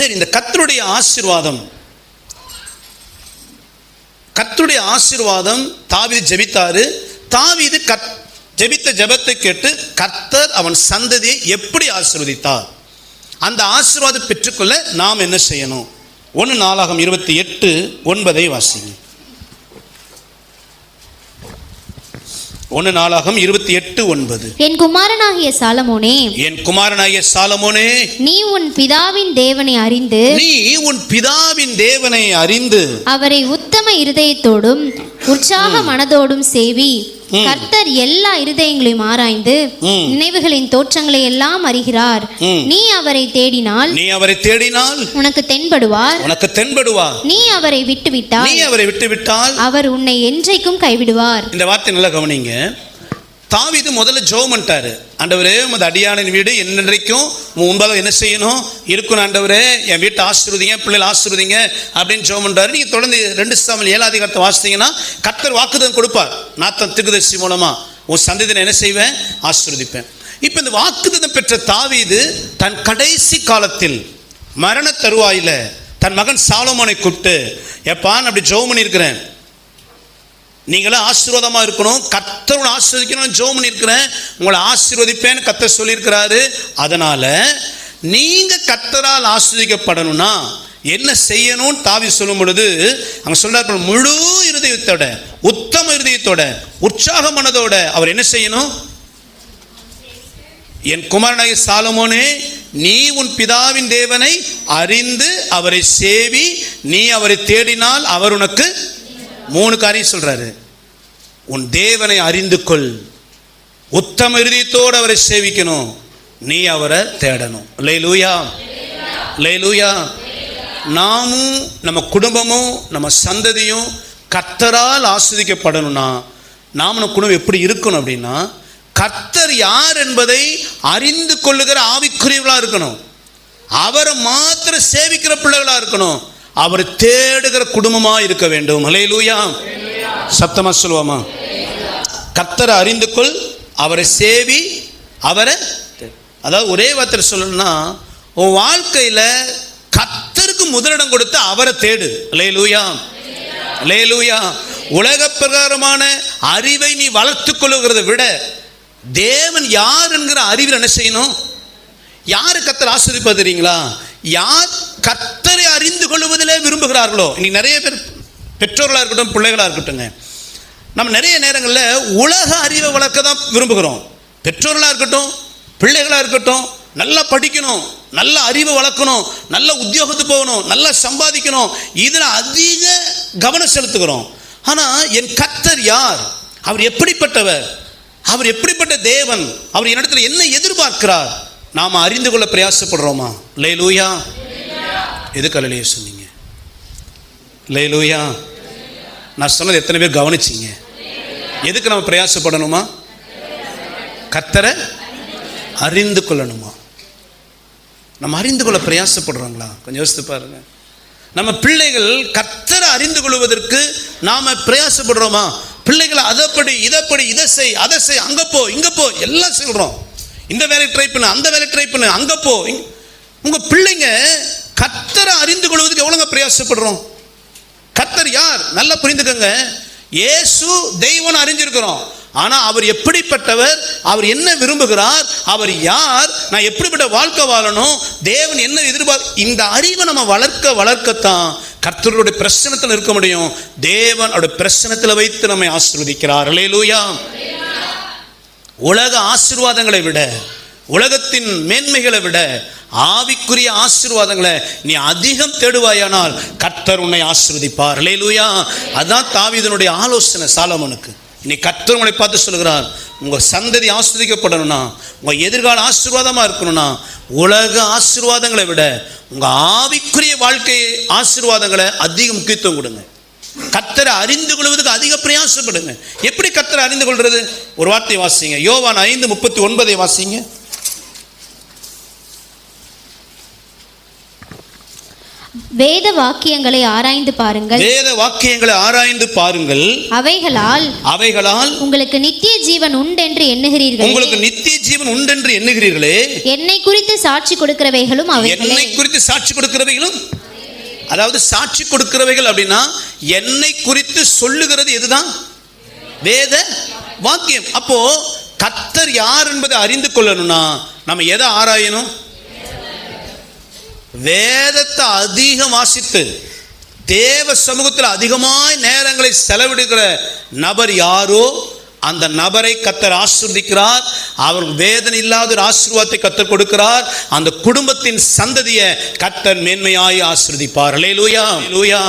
சரி இந்த கத்தருடைய ஆசீர்வாதம். கத்தருடைய ஆசீர்வாதம் தாவிது ஜெபித்தாரு. தாவிது கத் ஜெபித்த ஜெபத்தை கேட்டு கர்த்தர் அவன் சந்ததியை எப்படி ஆசீர்வதித்தார்? அந்த ஆசீர்வாதம் பெற்றுக்கொள்ள நாம் என்ன செய்யணும்? ஒன்று நாளாகம் இருபத்தி எட்டு ஒன்பதை வாசிங்க. ஒன்று நாளாகம் இருபத்தி எட்டு ஒன்பது என் குமாரனாகிய சாலமோனே என் குமாரனாகிய சாலமோனே நீ உன் பிதாவின் தேவனை அறிந்து நீ உன் பிதாவின் தேவனை அறிந்து அவரை உத்தம இருதயத்தோடும் உற்சாக மனதோடும் சேவி. கர்த்தர் எல்லா இருதயங்களையும் ஆராய்ந்து. நினைவுகளின் தோற்றங்களை எல்லாம் அறிகிறார். நீ அவரை தேடினால் நீ அவரை தேடினால் உனக்கு தென்படுவார். உனக்கு தென்படுவா நீ அவரை விட்டுவிட்டால் நீ அவரை விட்டு விட்டால் அவர் உன்னை என்றைக்கும் கைவிடுவார். இந்த வார்த்தை நல்லா கவனிங்க. தாவீது முதல்ல ஜெபம் பண்ணிட்டாரு. ஆண்டவரே உமது அடியானின் வீடு என்னென்றைக்கும் உன் முன்பாக என்ன செய்யணும்? இருக்கணும் ஆண்டவரே. என் வீட்டை ஆசிர்வதிங்க பிள்ளைகள் ஆசிர்வதிங்க அப்படின்னு ஜோம் பண்ணுறாரு நீங்கள் தொடர்ந்து ரெண்டு சாமல் ஏழாதிகாரத்தை வாசித்தீங்கன்னா கர்த்தர் வாக்குதம் கொடுப்பார். நாத்தம் திருதர்சி மூலமாக உன் சந்ததியை என்ன செய்வேன்? ஆசிர்வதிப்பேன். இப்போ இந்த வாக்குதம் பெற்ற தாவீது தன் கடைசி காலத்தில் மரண தருவாயில தன் மகன் சாலமோனை கூப்பிட்டு எப்பா நான் அப்படி ஜெபம் பண்ணியிருக்கிறேன். நீங்களும் ஆசீர்வாதமாக இருக்கணும். கத்தரோட ஆசீர்வதிக்கணும். ஜோம் பண்ணியிருக்கிறேன். உங்களை ஆசீர்வதிப்பேன்னு கத்தர் சொல்லியிருக்கிறாரு. அதனால் நீங்கள் கத்தரால் ஆஸ்வதிக்கப்படணும்னா என்ன செய்யணும்னு தாவி சொல்லும் பொழுது அவங்க சொல்றாரு முழு இருதயத்தோட உத்தம இருதயத்தோட உற்சாக மனதோட அவர் என்ன செய்யணும்? என் குமாரனாகிய சாலமோனே நீ உன் பிதாவின் தேவனை அறிந்து அவரை சேவி நீ அவரை தேடினால் அவர் உனக்கு மூணு காரியம் சொல்றாரு. உன் தேவனை அறிந்து கொள். உத்தம இறுதியத்தோடு அவரை சேவிக்கணும். நீ அவரை தேடணும். லூயா லூயா நாமும் நம்ம குடும்பமும் நம்ம சந்ததியும் கத்தரால் ஆஸ்வதிக்கப்படணும்னா நாம் நம்ம குடும்பம் எப்படி இருக்கணும் அப்படின்னா கத்தர் யார் என்பதை அறிந்து கொள்ளுகிற ஆவிக்குரியவளாக இருக்கணும். அவரை மாத்திர சேவிக்கிற பிள்ளைகளாக இருக்கணும். அவர் தேடுகிற குடும்பமா இருக்க வேண்டும். அலையலூயா சத்தமா சொல்லுவோமா? கத்தரை அறிந்து கொள் அவரை சேவி அவரை அதாவது ஒரே வார்த்தை சொல்லணும்னா உன் வாழ்க்கையில கத்தருக்கு முதலிடம் கொடுத்து அவரை தேடு. ஹalleluya. ஹalleluya. உலக பிரகாரமான அறிவை நீ வளர்த்து கொள்ளுகிறத விட தேவன் யார் என்கிற அறிவில் என்ன செய்யணும்? யாரு கத்தர் ஆசிரிப்பா தெரியுங்களா? யார் கத்தரை அறிந்து கொள்வதிலே விரும்புகிறார்களோ இன்னைக்கு நிறைய பேர் பெற்றோர்களாக இருக்கட்டும் பிள்ளைகளாக இருக்கட்டுங்க நம்ம நிறைய நேரங்களில் உலக அறிவை வளர்க்க தான் விரும்புகிறோம். பெற்றோர்களாக இருக்கட்டும் பிள்ளைகளாக இருக்கட்டும் நல்லா படிக்கணும் நல்ல அறிவை வளர்க்கணும் நல்ல உத்தியோகத்துக்கு போகணும் நல்லா சம்பாதிக்கணும் இதில் அதிக கவனம் செலுத்துகிறோம். ஆனால் என் கத்தர் யார்? அவர் எப்படிப்பட்டவர்? அவர் எப்படிப்பட்ட தேவன்? அவர் என்னிடத்தில் என்ன எதிர்பார்க்கிறார்? நாம் அறிந்து கொள்ள பிரயாசப்படுறோமா? லே லூயா எதுக்கு அலையிலேயே சொன்னீங்க? லே லூயா நான் சொன்னது எத்தனை பேர் கவனிச்சிங்க? எதுக்கு நம்ம பிரயாசப்படணுமா? கத்தரை அறிந்து கொள்ளணுமா? நம்ம அறிந்து கொள்ள பிரயாசப்படுறோங்களா? கொஞ்சம் யோசித்து பாருங்க. நம்ம பிள்ளைகள் கத்தரை அறிந்து கொள்வதற்கு நாம் பிரயாசப்படுறோமா? பிள்ளைகளை அதைப்படி இதைப்படி இதை செய் அதை செய் அங்கே போ இங்கே போ எல்லாம் சொல்கிறோம் இந்த வேலை ட்ரை பண்ணு அந்த வேலை ட்ரை பண்ணு அங்கே போ. உங்கள் உங்க பிள்ளைங்க கத்தரை அறிந்து கொள்வதுக்கு எவ்வளவுங்க பிரயாசப்படுறோம்? கத்தர் யார்? நல்லா புரிந்துக்கங்க. இயேசு தெய்வம் அறிஞ்சிருக்கிறோம். ஆனால் அவர் எப்படிப்பட்டவர்? அவர் என்ன விரும்புகிறார்? அவர் யார்? நான் எப்படிப்பட்ட வாழ்க்கை வாழணும்? தேவன் என்ன எதிர்பார்? இந்த அறிவை நம்ம வளர்க்க வளர்க்கத்தான் கர்த்தருடைய பிரச்சனத்தில் இருக்க முடியும். தேவன் அவருடைய பிரச்சனத்தில் வைத்து நம்மை ஆசிர்வதிக்கிறார். அல்லேலூயா உலக ஆசீர்வாதங்களை விட உலகத்தின் மேன்மைகளை விட ஆவிக்குரிய ஆசீர்வாதங்களை நீ அதிகம் தேடுவாயானால் கர்த்தர் உன்னை ஆசிர்வதிப்பார். லூயா அதான் தாவிதனுடைய ஆலோசனை சாலமனுக்கு. நீ கர்த்தர் உங்களை பார்த்து சொல்கிறார் உங்கள் சந்ததி ஆஸ்வதிக்கப்படணும்னா உங்கள் எதிர்கால ஆசீர்வாதமாக இருக்கணும்னா உலக ஆசீர்வாதங்களை விட உங்கள் ஆவிக்குரிய வாழ்க்கை ஆசீர்வாதங்களை அதிக முக்கியத்துவம் கொடுங்க. கத்தரை அறிந்து கொள்வதற்கு அதிக பிரயாசப்படுங்க. எப்படி கத்தரை அறிந்து கொள்றது? ஒரு வார்த்தை வாசிங்க. யோவான் ஐந்து முப்பத்தி ஒன்பதை வாசிங்க. வேத வாக்கியங்களை ஆராய்ந்து பாருங்கள். வேத வாக்கியங்களை ஆராய்ந்து பாருங்கள். அவைகளால் அவைகளால் உங்களுக்கு நித்திய ஜீவன் உண்டென்று எண்ணுகிறீர்கள். உங்களுக்கு நித்திய ஜீவன் உண்டென்று எண்ணுகிறீர்களே. என்னை குறித்து சாட்சி கொடுக்கிறவைகளும் அவைகளே. என்னை குறித்து சாட்சி கொடுக்கிறவைகளும் அதாவது சாட்சி கொடுக்கிறவைகள் அப்படின்னா என்னை குறித்து சொல்லுகிறது எதுதான்? வேத வாக்கியம். அப்போ கத்தர் யார் என்பதை அறிந்து கொள்ளணும்னா நம்ம எதை ஆராயணும்? வேதத்தை அதிகம் வாசித்து தேவ சமூகத்தில் அதிகமாய் நேரங்களை செலவிடுகிற நபர் யாரோ? அந்த நபரை கத்தர் ஆசிர்வதிக்கிறார். அவர் வேதனை இல்லாத ஒரு ஆசீர்வாதத்தை கத்தர் கொடுக்கிறார். அந்த குடும்பத்தின் சந்ததியை கத்தர் மேன்மையாய் ஆசிர்வதிப்பார். லூயா லூயா